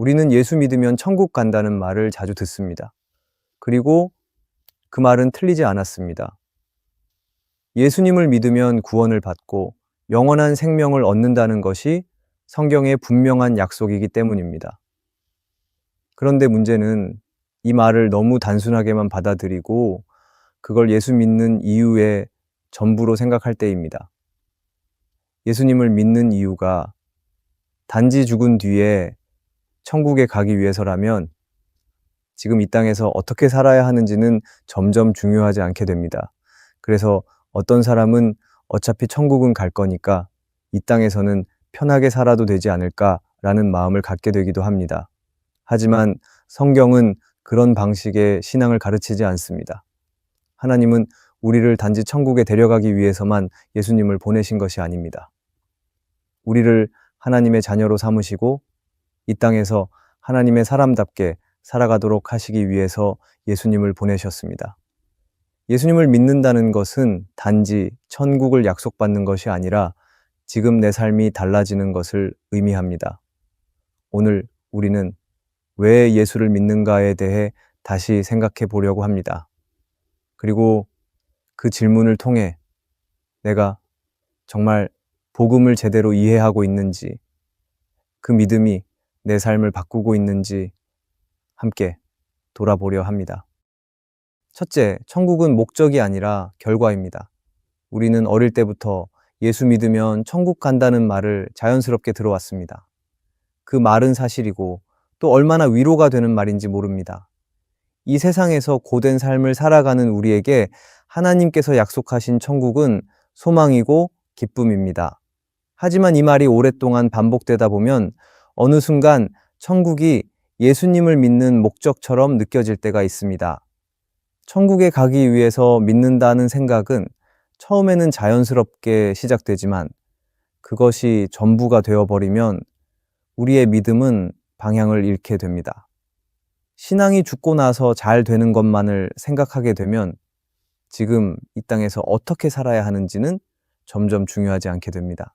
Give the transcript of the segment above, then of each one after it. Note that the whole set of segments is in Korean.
우리는 예수 믿으면 천국 간다는 말을 자주 듣습니다. 그리고 그 말은 틀리지 않았습니다. 예수님을 믿으면 구원을 받고 영원한 생명을 얻는다는 것이 성경의 분명한 약속이기 때문입니다. 그런데 문제는 이 말을 너무 단순하게만 받아들이고 그걸 예수 믿는 이유의 전부로 생각할 때입니다. 예수님을 믿는 이유가 단지 죽은 뒤에 천국에 가기 위해서라면 지금 이 땅에서 어떻게 살아야 하는지는 점점 중요하지 않게 됩니다. 그래서 어떤 사람은 어차피 천국은 갈 거니까 이 땅에서는 편하게 살아도 되지 않을까라는 마음을 갖게 되기도 합니다. 하지만 성경은 그런 방식의 신앙을 가르치지 않습니다. 하나님은 우리를 단지 천국에 데려가기 위해서만 예수님을 보내신 것이 아닙니다. 우리를 하나님의 자녀로 삼으시고 이 땅에서 하나님의 사람답게 살아가도록 하시기 위해서 예수님을 보내셨습니다. 예수님을 믿는다는 것은 단지 천국을 약속받는 것이 아니라 지금 내 삶이 달라지는 것을 의미합니다. 오늘 우리는 왜 예수를 믿는가에 대해 다시 생각해 보려고 합니다. 그리고 그 질문을 통해 내가 정말 복음을 제대로 이해하고 있는지, 그 믿음이 내 삶을 바꾸고 있는지 함께 돌아보려 합니다. 첫째, 천국은 목적이 아니라 결과입니다. 우리는 어릴 때부터 예수 믿으면 천국 간다는 말을 자연스럽게 들어왔습니다. 그 말은 사실이고 또 얼마나 위로가 되는 말인지 모릅니다. 이 세상에서 고된 삶을 살아가는 우리에게 하나님께서 약속하신 천국은 소망이고 기쁨입니다. 하지만 이 말이 오랫동안 반복되다 보면 어느 순간 천국이 예수님을 믿는 목적처럼 느껴질 때가 있습니다. 천국에 가기 위해서 믿는다는 생각은 처음에는 자연스럽게 시작되지만 그것이 전부가 되어버리면 우리의 믿음은 방향을 잃게 됩니다. 신앙이 죽고 나서 잘 되는 것만을 생각하게 되면 지금 이 땅에서 어떻게 살아야 하는지는 점점 중요하지 않게 됩니다.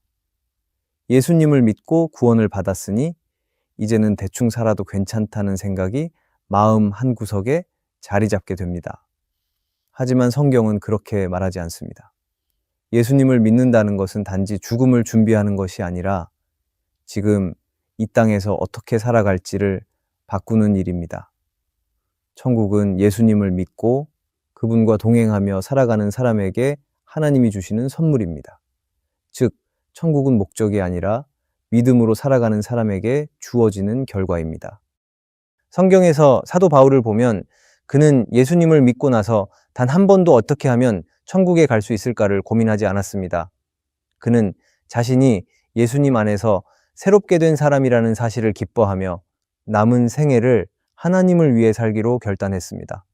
예수님을 믿고 구원을 받았으니 이제는 대충 살아도 괜찮다는 생각이 마음 한 구석에 자리 잡게 됩니다. 하지만 성경은 그렇게 말하지 않습니다. 예수님을 믿는다는 것은 단지 죽음을 준비하는 것이 아니라 지금 이 땅에서 어떻게 살아갈지를 바꾸는 일입니다. 천국은 예수님을 믿고 그분과 동행하며 살아가는 사람에게 하나님이 주시는 선물입니다. 즉, 천국은 목적이 아니라 믿음으로 살아가는 사람에게 주어지는 결과입니다. 성경에서 사도 바울을 보면 그는 예수님을 믿고 나서 단 한 번도 어떻게 하면 천국에 갈 수 있을까를 고민하지 않았습니다. 그는 자신이 예수님 안에서 새롭게 된 사람이라는 사실을 기뻐하며 남은 생애를 하나님을 위해 살기로 결단했습니다.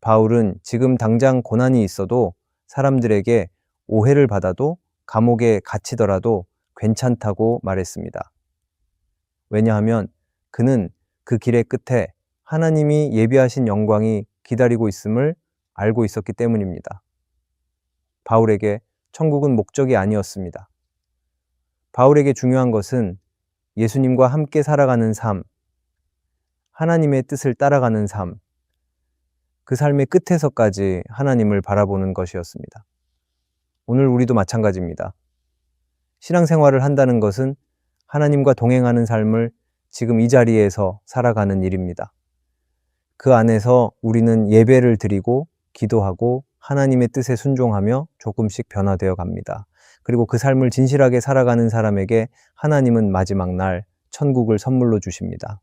바울은 지금 당장 고난이 있어도 사람들에게 오해를 받아도 감옥에 갇히더라도 괜찮다고 말했습니다. 왜냐하면 그는 그 길의 끝에 하나님이 예비하신 영광이 기다리고 있음을 알고 있었기 때문입니다. 바울에게 천국은 목적이 아니었습니다. 바울에게 중요한 것은 예수님과 함께 살아가는 삶, 하나님의 뜻을 따라가는 삶, 그 삶의 끝에서까지 하나님을 바라보는 것이었습니다. 오늘 우리도 마찬가지입니다. 신앙생활을 한다는 것은 하나님과 동행하는 삶을 지금 이 자리에서 살아가는 일입니다. 그 안에서 우리는 예배를 드리고 기도하고 하나님의 뜻에 순종하며 조금씩 변화되어 갑니다. 그리고 그 삶을 진실하게 살아가는 사람에게 하나님은 마지막 날 천국을 선물로 주십니다.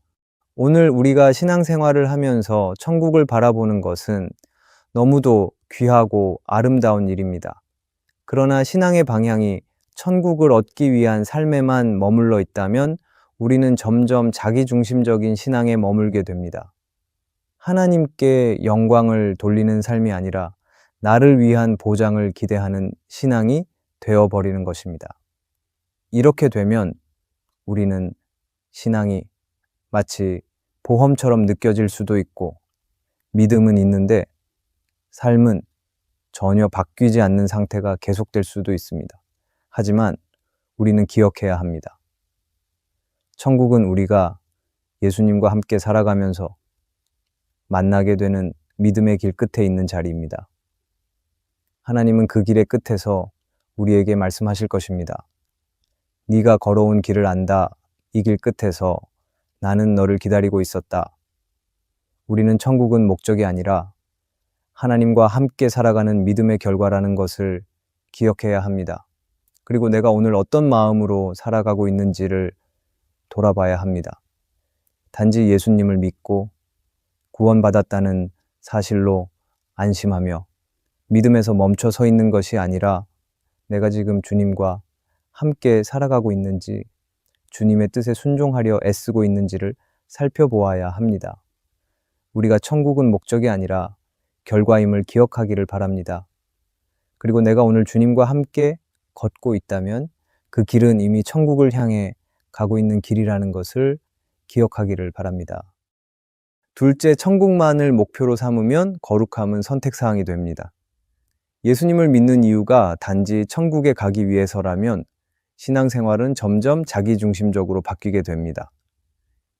오늘 우리가 신앙생활을 하면서 천국을 바라보는 것은 너무도 귀하고 아름다운 일입니다. 그러나 신앙의 방향이 천국을 얻기 위한 삶에만 머물러 있다면 우리는 점점 자기중심적인 신앙에 머물게 됩니다. 하나님께 영광을 돌리는 삶이 아니라 나를 위한 보장을 기대하는 신앙이 되어버리는 것입니다. 이렇게 되면 우리는 신앙이 마치 보험처럼 느껴질 수도 있고 믿음은 있는데 삶은 전혀 바뀌지 않는 상태가 계속될 수도 있습니다. 하지만 우리는 기억해야 합니다. 천국은 우리가 예수님과 함께 살아가면서 만나게 되는 믿음의 길 끝에 있는 자리입니다. 하나님은 그 길의 끝에서 우리에게 말씀하실 것입니다. 네가 걸어온 길을 안다. 이 길 끝에서 나는 너를 기다리고 있었다. 우리는 천국은 목적이 아니라 하나님과 함께 살아가는 믿음의 결과라는 것을 기억해야 합니다. 그리고 내가 오늘 어떤 마음으로 살아가고 있는지를 돌아봐야 합니다. 단지 예수님을 믿고 구원받았다는 사실로 안심하며 믿음에서 멈춰 서 있는 것이 아니라 내가 지금 주님과 함께 살아가고 있는지 주님의 뜻에 순종하려 애쓰고 있는지를 살펴보아야 합니다. 우리가 천국은 목적이 아니라 결과임을 기억하기를 바랍니다. 그리고 내가 오늘 주님과 함께 걷고 있다면 그 길은 이미 천국을 향해 가고 있는 길이라는 것을 기억하기를 바랍니다. 둘째, 천국만을 목표로 삼으면 거룩함은 선택사항이 됩니다. 예수님을 믿는 이유가 단지 천국에 가기 위해서라면 신앙생활은 점점 자기중심적으로 바뀌게 됩니다.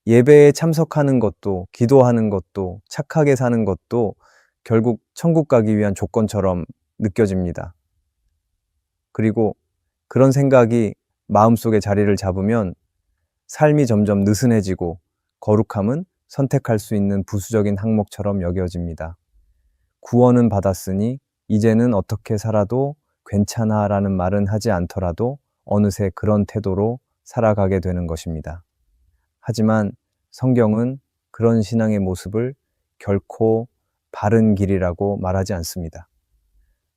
예배에 참석하는 것도, 기도하는 것도, 착하게 사는 것도 결국 천국 가기 위한 조건처럼 느껴집니다. 그리고 그런 생각이 마음속에 자리를 잡으면 삶이 점점 느슨해지고 거룩함은 선택할 수 있는 부수적인 항목처럼 여겨집니다. 구원은 받았으니 이제는 어떻게 살아도 괜찮아 라는 말은 하지 않더라도 어느새 그런 태도로 살아가게 되는 것입니다. 하지만 성경은 그런 신앙의 모습을 결코 바른 길이라고 말하지 않습니다.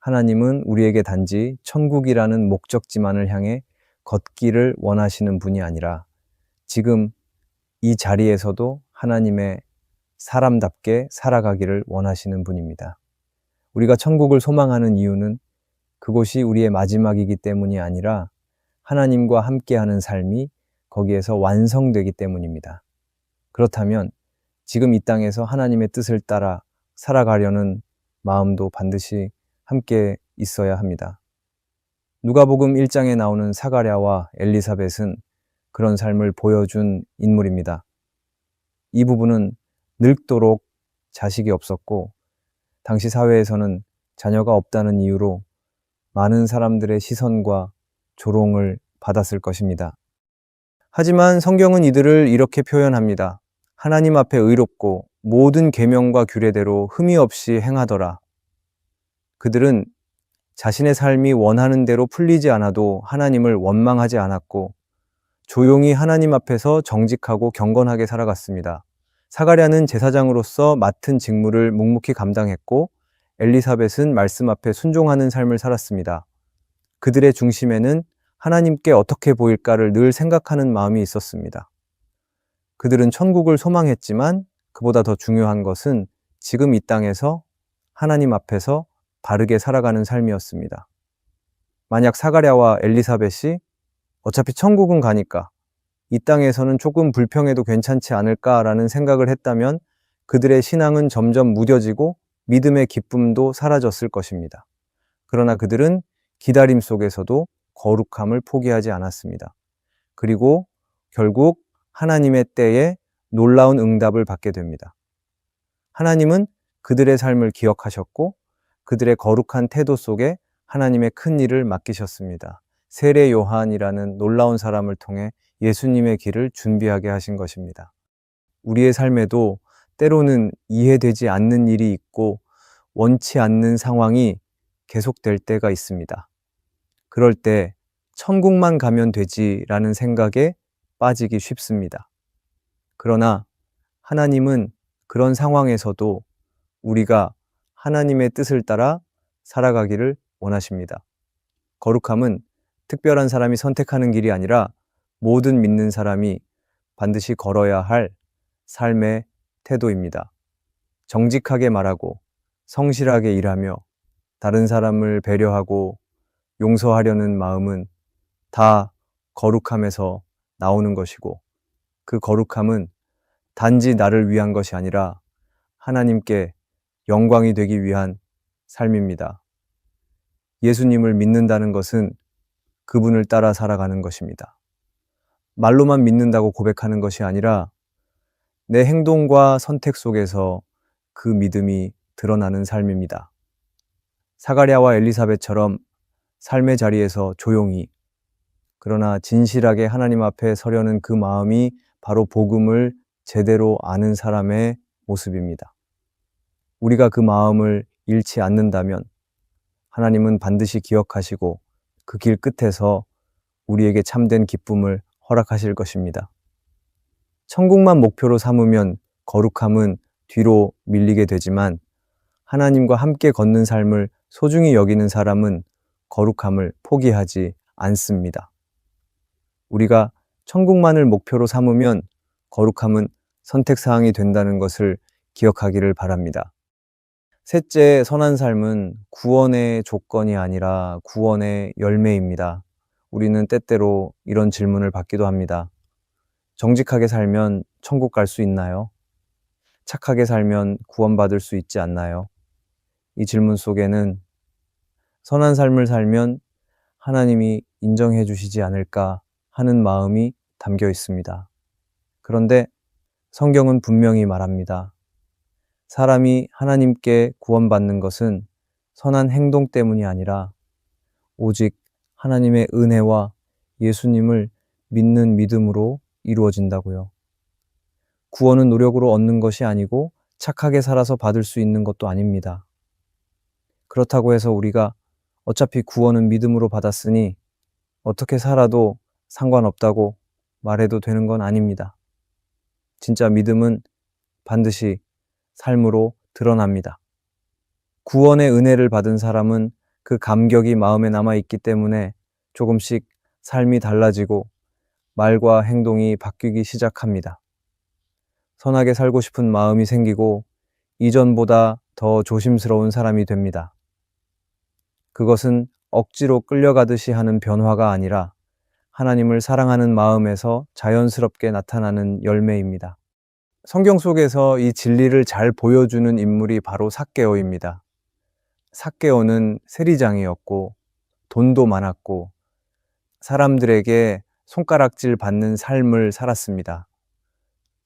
하나님은 우리에게 단지 천국이라는 목적지만을 향해 걷기를 원하시는 분이 아니라 지금 이 자리에서도 하나님의 사람답게 살아가기를 원하시는 분입니다. 우리가 천국을 소망하는 이유는 그곳이 우리의 마지막이기 때문이 아니라 하나님과 함께하는 삶이 거기에서 완성되기 때문입니다. 그렇다면 지금 이 땅에서 하나님의 뜻을 따라 살아가려는 마음도 반드시 함께 있어야 합니다. 누가복음 1장에 나오는 사가랴와 엘리사벳은 그런 삶을 보여준 인물입니다. 이 부분은 늙도록 자식이 없었고 당시 사회에서는 자녀가 없다는 이유로 많은 사람들의 시선과 조롱을 받았을 것입니다. 하지만 성경은 이들을 이렇게 표현합니다. 하나님 앞에 의롭고 모든 계명과 규례대로 흠이 없이 행하더라. 그들은 자신의 삶이 원하는 대로 풀리지 않아도 하나님을 원망하지 않았고 조용히 하나님 앞에서 정직하고 경건하게 살아갔습니다. 사가랴는 제사장으로서 맡은 직무를 묵묵히 감당했고 엘리사벳은 말씀 앞에 순종하는 삶을 살았습니다. 그들의 중심에는 하나님께 어떻게 보일까를 늘 생각하는 마음이 있었습니다. 그들은 천국을 소망했지만 그보다 더 중요한 것은 지금 이 땅에서 하나님 앞에서 바르게 살아가는 삶이었습니다. 만약 사가랴와 엘리사벳이 어차피 천국은 가니까 이 땅에서는 조금 불평해도 괜찮지 않을까라는 생각을 했다면 그들의 신앙은 점점 무뎌지고 믿음의 기쁨도 사라졌을 것입니다. 그러나 그들은 기다림 속에서도 거룩함을 포기하지 않았습니다. 그리고 결국 하나님의 때에 놀라운 응답을 받게 됩니다. 하나님은 그들의 삶을 기억하셨고 그들의 거룩한 태도 속에 하나님의 큰 일을 맡기셨습니다. 세례 요한이라는 놀라운 사람을 통해 예수님의 길을 준비하게 하신 것입니다. 우리의 삶에도 때로는 이해되지 않는 일이 있고 원치 않는 상황이 계속될 때가 있습니다. 그럴 때 천국만 가면 되지라는 생각에 빠지기 쉽습니다. 그러나 하나님은 그런 상황에서도 우리가 하나님의 뜻을 따라 살아가기를 원하십니다. 거룩함은 특별한 사람이 선택하는 길이 아니라 모든 믿는 사람이 반드시 걸어야 할 삶의 태도입니다. 정직하게 말하고 성실하게 일하며 다른 사람을 배려하고 용서하려는 마음은 다 거룩함에서 나오는 것이고 그 거룩함은 단지 나를 위한 것이 아니라 하나님께 영광이 되기 위한 삶입니다. 예수님을 믿는다는 것은 그분을 따라 살아가는 것입니다. 말로만 믿는다고 고백하는 것이 아니라 내 행동과 선택 속에서 그 믿음이 드러나는 삶입니다. 사가랴와 엘리사벳처럼 삶의 자리에서 조용히 그러나 진실하게 하나님 앞에 서려는 그 마음이 바로 복음을 제대로 아는 사람의 모습입니다. 우리가 그 마음을 잃지 않는다면 하나님은 반드시 기억하시고 그 길 끝에서 우리에게 참된 기쁨을 허락하실 것입니다. 천국만 목표로 삼으면 거룩함은 뒤로 밀리게 되지만 하나님과 함께 걷는 삶을 소중히 여기는 사람은 거룩함을 포기하지 않습니다. 우리가 천국만을 목표로 삼으면 거룩함은 선택사항이 된다는 것을 기억하기를 바랍니다. 셋째, 선한 삶은 구원의 조건이 아니라 구원의 열매입니다. 우리는 때때로 이런 질문을 받기도 합니다. 정직하게 살면 천국 갈 수 있나요? 착하게 살면 구원받을 수 있지 않나요? 이 질문 속에는 선한 삶을 살면 하나님이 인정해 주시지 않을까 하는 마음이 담겨 있습니다. 그런데 성경은 분명히 말합니다. 사람이 하나님께 구원받는 것은 선한 행동 때문이 아니라 오직 하나님의 은혜와 예수님을 믿는 믿음으로 이루어진다고요. 구원은 노력으로 얻는 것이 아니고 착하게 살아서 받을 수 있는 것도 아닙니다. 그렇다고 해서 우리가 어차피 구원은 믿음으로 받았으니 어떻게 살아도 상관없다고 말해도 되는 건 아닙니다. 진짜 믿음은 반드시 삶으로 드러납니다. 구원의 은혜를 받은 사람은 그 감격이 마음에 남아 있기 때문에 조금씩 삶이 달라지고 말과 행동이 바뀌기 시작합니다. 선하게 살고 싶은 마음이 생기고 이전보다 더 조심스러운 사람이 됩니다. 그것은 억지로 끌려가듯이 하는 변화가 아니라 하나님을 사랑하는 마음에서 자연스럽게 나타나는 열매입니다. 성경 속에서 이 진리를 잘 보여주는 인물이 바로 삭개오입니다. 삭개오는 세리장이었고 돈도 많았고 사람들에게 손가락질 받는 삶을 살았습니다.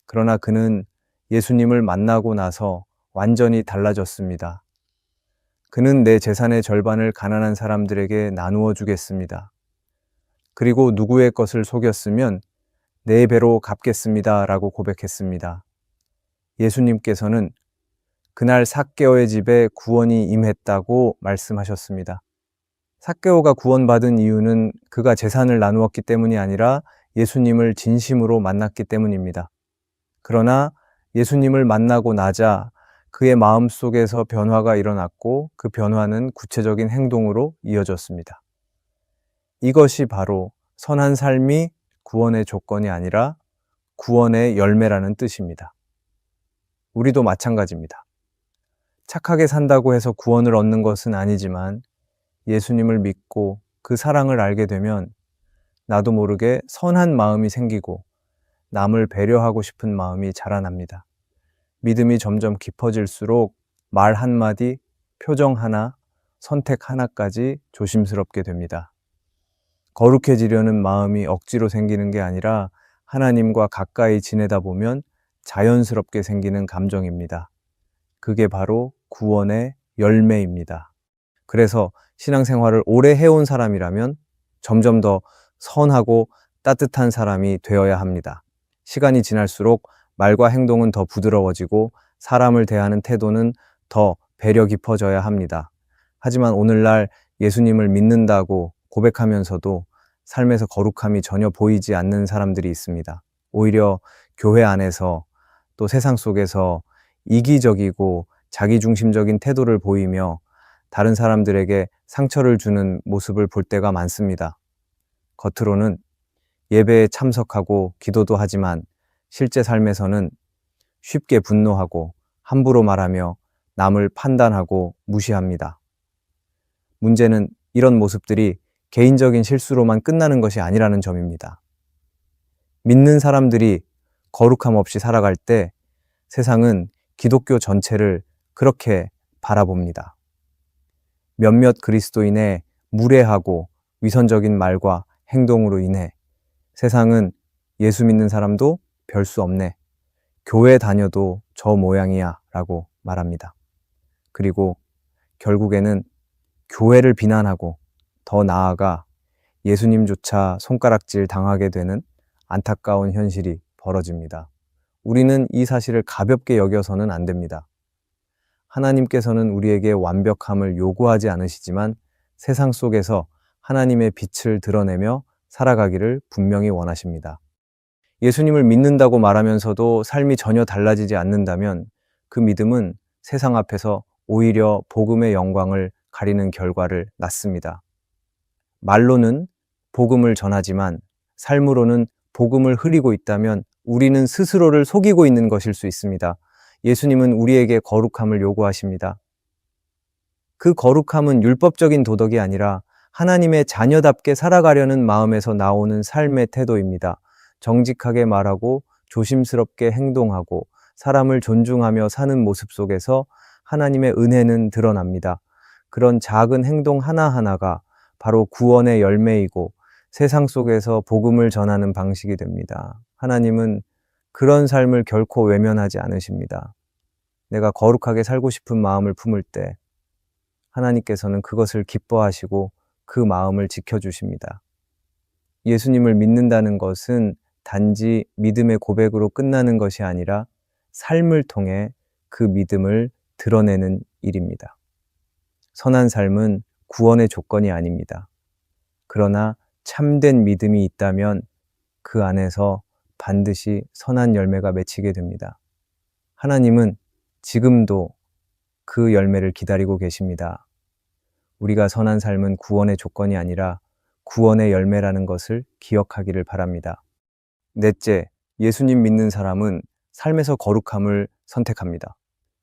그러나 그는 예수님을 만나고 나서 완전히 달라졌습니다. 그는 내 재산의 절반을 가난한 사람들에게 나누어 주겠습니다. 그리고 누구의 것을 속였으면 네 배로 갚겠습니다. 라고 고백했습니다. 예수님께서는 그날 삭개오의 집에 구원이 임했다고 말씀하셨습니다. 삭개오가 구원받은 이유는 그가 재산을 나누었기 때문이 아니라 예수님을 진심으로 만났기 때문입니다. 그러나 예수님을 만나고 나자 그의 마음 속에서 변화가 일어났고 그 변화는 구체적인 행동으로 이어졌습니다. 이것이 바로 선한 삶이 구원의 조건이 아니라 구원의 열매라는 뜻입니다. 우리도 마찬가지입니다. 착하게 산다고 해서 구원을 얻는 것은 아니지만 예수님을 믿고 그 사랑을 알게 되면 나도 모르게 선한 마음이 생기고 남을 배려하고 싶은 마음이 자라납니다. 믿음이 점점 깊어질수록 말 한마디, 표정 하나, 선택 하나까지 조심스럽게 됩니다. 거룩해지려는 마음이 억지로 생기는 게 아니라 하나님과 가까이 지내다 보면 자연스럽게 생기는 감정입니다. 그게 바로 구원의 열매입니다. 그래서 신앙생활을 오래 해온 사람이라면 점점 더 선하고 따뜻한 사람이 되어야 합니다. 시간이 지날수록 말과 행동은 더 부드러워지고 사람을 대하는 태도는 더 배려 깊어져야 합니다. 하지만 오늘날 예수님을 믿는다고 고백하면서도 삶에서 거룩함이 전혀 보이지 않는 사람들이 있습니다. 오히려 교회 안에서 또 세상 속에서 이기적이고 자기중심적인 태도를 보이며 다른 사람들에게 상처를 주는 모습을 볼 때가 많습니다. 겉으로는 예배에 참석하고 기도도 하지만 실제 삶에서는 쉽게 분노하고 함부로 말하며 남을 판단하고 무시합니다. 문제는 이런 모습들이 개인적인 실수로만 끝나는 것이 아니라는 점입니다. 믿는 사람들이 거룩함 없이 살아갈 때 세상은 기독교 전체를 그렇게 바라봅니다. 몇몇 그리스도인의 무례하고 위선적인 말과 행동으로 인해 세상은 예수 믿는 사람도 별 수 없네. 교회 다녀도 저 모양이야 라고 말합니다. 그리고 결국에는 교회를 비난하고 더 나아가 예수님조차 손가락질 당하게 되는 안타까운 현실이 벌어집니다. 우리는 이 사실을 가볍게 여겨서는 안 됩니다. 하나님께서는 우리에게 완벽함을 요구하지 않으시지만 세상 속에서 하나님의 빛을 드러내며 살아가기를 분명히 원하십니다. 예수님을 믿는다고 말하면서도 삶이 전혀 달라지지 않는다면 그 믿음은 세상 앞에서 오히려 복음의 영광을 가리는 결과를 낳습니다. 말로는 복음을 전하지만 삶으로는 복음을 흐리고 있다면 우리는 스스로를 속이고 있는 것일 수 있습니다. 예수님은 우리에게 거룩함을 요구하십니다. 그 거룩함은 율법적인 도덕이 아니라 하나님의 자녀답게 살아가려는 마음에서 나오는 삶의 태도입니다. 정직하게 말하고 조심스럽게 행동하고 사람을 존중하며 사는 모습 속에서 하나님의 은혜는 드러납니다. 그런 작은 행동 하나하나가 바로 구원의 열매이고 세상 속에서 복음을 전하는 방식이 됩니다. 하나님은 그런 삶을 결코 외면하지 않으십니다. 내가 거룩하게 살고 싶은 마음을 품을 때 하나님께서는 그것을 기뻐하시고 그 마음을 지켜주십니다. 예수님을 믿는다는 것은 단지 믿음의 고백으로 끝나는 것이 아니라 삶을 통해 그 믿음을 드러내는 일입니다. 선한 삶은 구원의 조건이 아닙니다. 그러나 참된 믿음이 있다면 그 안에서 반드시 선한 열매가 맺히게 됩니다. 하나님은 지금도 그 열매를 기다리고 계십니다. 우리가 선한 삶은 구원의 조건이 아니라 구원의 열매라는 것을 기억하기를 바랍니다. 넷째, 예수님 믿는 사람은 삶에서 거룩함을 선택합니다.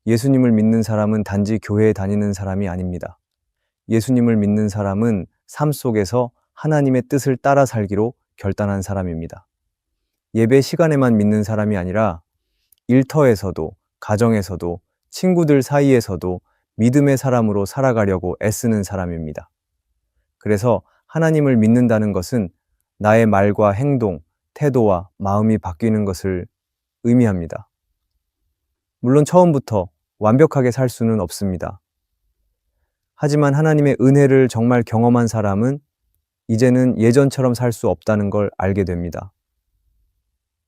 예수님을 믿는 사람은 단지 교회에 다니는 사람이 아닙니다. 예수님을 믿는 사람은 삶 속에서 하나님의 뜻을 따라 살기로 결단한 사람입니다. 예배 시간에만 믿는 사람이 아니라 일터에서도, 가정에서도, 친구들 사이에서도 믿음의 사람으로 살아가려고 애쓰는 사람입니다. 그래서 하나님을 믿는다는 것은 나의 말과 행동, 태도와 마음이 바뀌는 것을 의미합니다. 물론 처음부터 완벽하게 살 수는 없습니다. 하지만 하나님의 은혜를 정말 경험한 사람은 이제는 예전처럼 살 수 없다는 걸 알게 됩니다.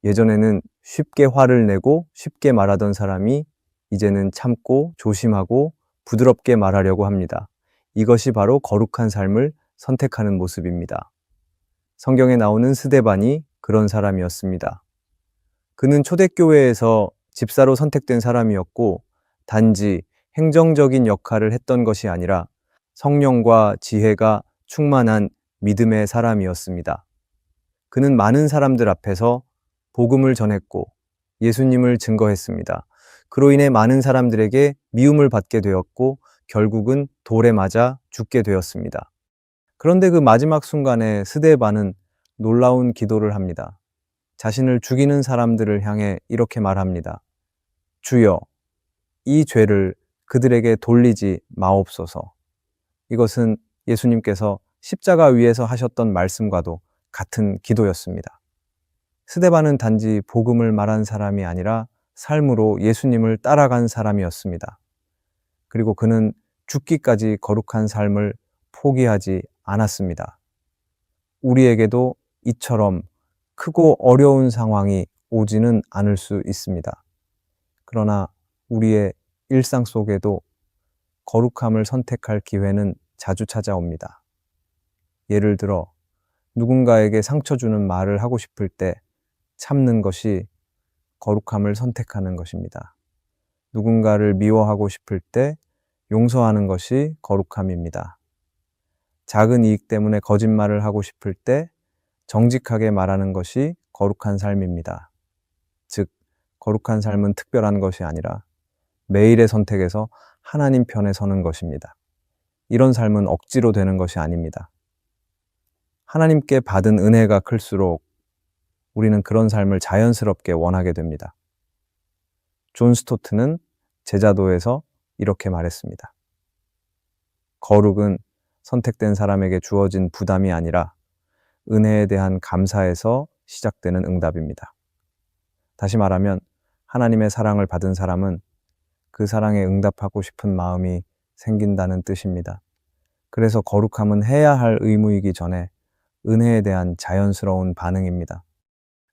예전에는 쉽게 화를 내고 쉽게 말하던 사람이 이제는 참고 조심하고 부드럽게 말하려고 합니다. 이것이 바로 거룩한 삶을 선택하는 모습입니다. 성경에 나오는 스데반이 그런 사람이었습니다. 그는 초대교회에서 집사로 선택된 사람이었고 단지 행정적인 역할을 했던 것이 아니라 성령과 지혜가 충만한 믿음의 사람이었습니다. 그는 많은 사람들 앞에서 복음을 전했고 예수님을 증거했습니다. 그로 인해 많은 사람들에게 미움을 받게 되었고 결국은 돌에 맞아 죽게 되었습니다. 그런데 그 마지막 순간에 스데반은 놀라운 기도를 합니다. 자신을 죽이는 사람들을 향해 이렇게 말합니다. 주여, 이 죄를 그들에게 돌리지 마옵소서. 이것은 예수님께서 십자가 위에서 하셨던 말씀과도 같은 기도였습니다. 스데반은 단지 복음을 말한 사람이 아니라 삶으로 예수님을 따라간 사람이었습니다. 그리고 그는 죽기까지 거룩한 삶을 포기하지 않았습니다. 우리에게도 이처럼 크고 어려운 상황이 오지는 않을 수 있습니다. 그러나 우리의 일상 속에도 거룩함을 선택할 기회는 자주 찾아옵니다. 예를 들어 누군가에게 상처 주는 말을 하고 싶을 때 참는 것이 거룩함을 선택하는 것입니다. 누군가를 미워하고 싶을 때 용서하는 것이 거룩함입니다. 작은 이익 때문에 거짓말을 하고 싶을 때 정직하게 말하는 것이 거룩한 삶입니다. 즉, 거룩한 삶은 특별한 것이 아니라 매일의 선택에서 하나님 편에 서는 것입니다. 이런 삶은 억지로 되는 것이 아닙니다. 하나님께 받은 은혜가 클수록 우리는 그런 삶을 자연스럽게 원하게 됩니다. 존 스토트는 제자도에서 이렇게 말했습니다. 거룩은 선택된 사람에게 주어진 부담이 아니라 은혜에 대한 감사에서 시작되는 응답입니다. 다시 말하면 하나님의 사랑을 받은 사람은 그 사랑에 응답하고 싶은 마음이 생긴다는 뜻입니다. 그래서 거룩함은 해야 할 의무이기 전에 은혜에 대한 자연스러운 반응입니다.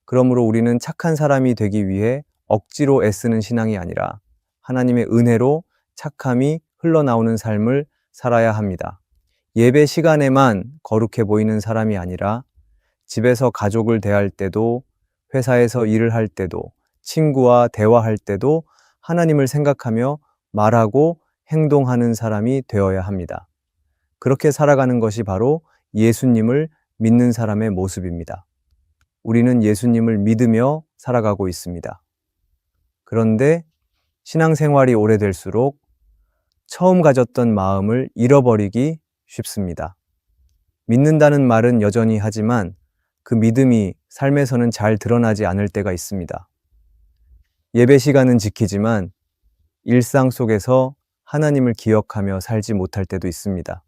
그러므로 우리는 착한 사람이 되기 위해 억지로 애쓰는 신앙이 아니라 하나님의 은혜로 착함이 흘러나오는 삶을 살아야 합니다. 예배 시간에만 거룩해 보이는 사람이 아니라 집에서 가족을 대할 때도 회사에서 일을 할 때도 친구와 대화할 때도 하나님을 생각하며 말하고 행동하는 사람이 되어야 합니다. 그렇게 살아가는 것이 바로 예수님을 믿는 사람의 모습입니다. 우리는 예수님을 믿으며 살아가고 있습니다. 그런데 신앙생활이 오래될수록 처음 가졌던 마음을 잃어버리기 쉽습니다. 믿는다는 말은 여전히 하지만 그 믿음이 삶에서는 잘 드러나지 않을 때가 있습니다. 예배 시간은 지키지만 일상 속에서 하나님을 기억하며 살지 못할 때도 있습니다.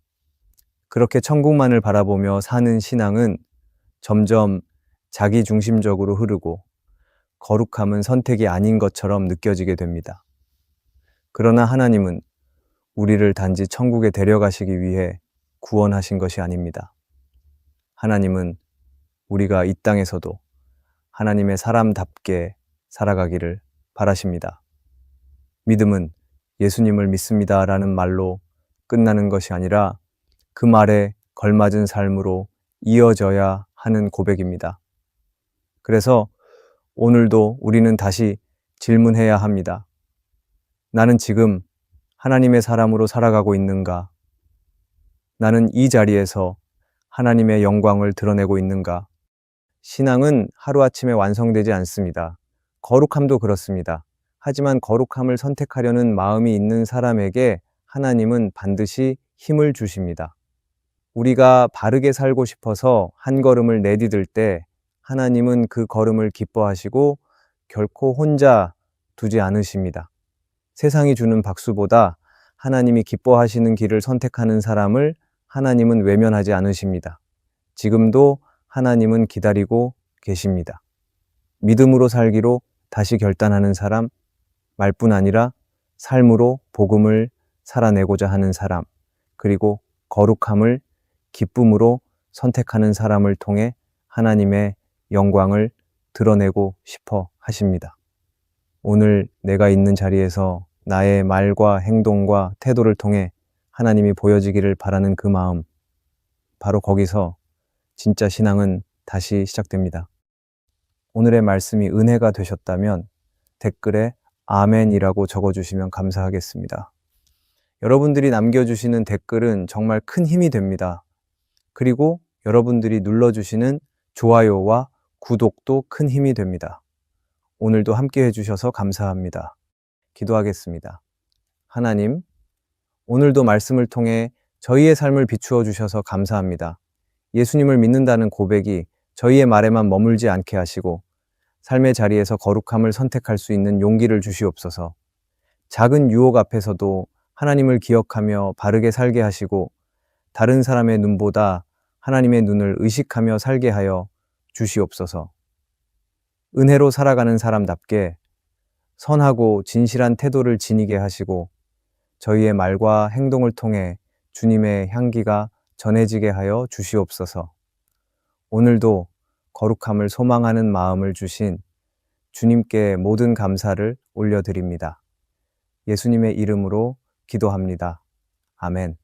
그렇게 천국만을 바라보며 사는 신앙은 점점 자기 중심적으로 흐르고 거룩함은 선택이 아닌 것처럼 느껴지게 됩니다. 그러나 하나님은 우리를 단지 천국에 데려가시기 위해 구원하신 것이 아닙니다. 하나님은 우리가 이 땅에서도 하나님의 사람답게 살아가기를 바라십니다. 믿음은 예수님을 믿습니다 라는 말로 끝나는 것이 아니라 그 말에 걸맞은 삶으로 이어져야 하는 고백입니다. 그래서 오늘도 우리는 다시 질문해야 합니다. 나는 지금 하나님의 사람으로 살아가고 있는가? 나는 이 자리에서 하나님의 영광을 드러내고 있는가? 신앙은 하루아침에 완성되지 않습니다. 거룩함도 그렇습니다. 하지만 거룩함을 선택하려는 마음이 있는 사람에게 하나님은 반드시 힘을 주십니다. 우리가 바르게 살고 싶어서 한 걸음을 내디딜 때 하나님은 그 걸음을 기뻐하시고 결코 혼자 두지 않으십니다. 세상이 주는 박수보다 하나님이 기뻐하시는 길을 선택하는 사람을 하나님은 외면하지 않으십니다. 지금도 하나님은 기다리고 계십니다. 믿음으로 살기로 다시 결단하는 사람, 말뿐 아니라 삶으로 복음을 살아내고자 하는 사람, 그리고 거룩함을 기쁨으로 선택하는 사람을 통해 하나님의 영광을 드러내고 싶어 하십니다. 오늘 내가 있는 자리에서 나의 말과 행동과 태도를 통해 하나님이 보여지기를 바라는 그 마음, 바로 거기서 진짜 신앙은 다시 시작됩니다. 오늘의 말씀이 은혜가 되셨다면 댓글에 아멘이라고 적어주시면 감사하겠습니다. 여러분들이 남겨주시는 댓글은 정말 큰 힘이 됩니다. 그리고 여러분들이 눌러주시는 좋아요와 구독도 큰 힘이 됩니다. 오늘도 함께 해주셔서 감사합니다. 기도하겠습니다. 하나님, 오늘도 말씀을 통해 저희의 삶을 비추어 주셔서 감사합니다. 예수님을 믿는다는 고백이 저희의 말에만 머물지 않게 하시고 삶의 자리에서 거룩함을 선택할 수 있는 용기를 주시옵소서. 작은 유혹 앞에서도 하나님을 기억하며 바르게 살게 하시고 다른 사람의 눈보다 하나님의 눈을 의식하며 살게 하여 주시옵소서. 은혜로 살아가는 사람답게 선하고 진실한 태도를 지니게 하시고 저희의 말과 행동을 통해 주님의 향기가 전해지게 하여 주시옵소서. 오늘도 거룩함을 소망하는 마음을 주신 주님께 모든 감사를 올려드립니다. 예수님의 이름으로 기도합니다. 아멘.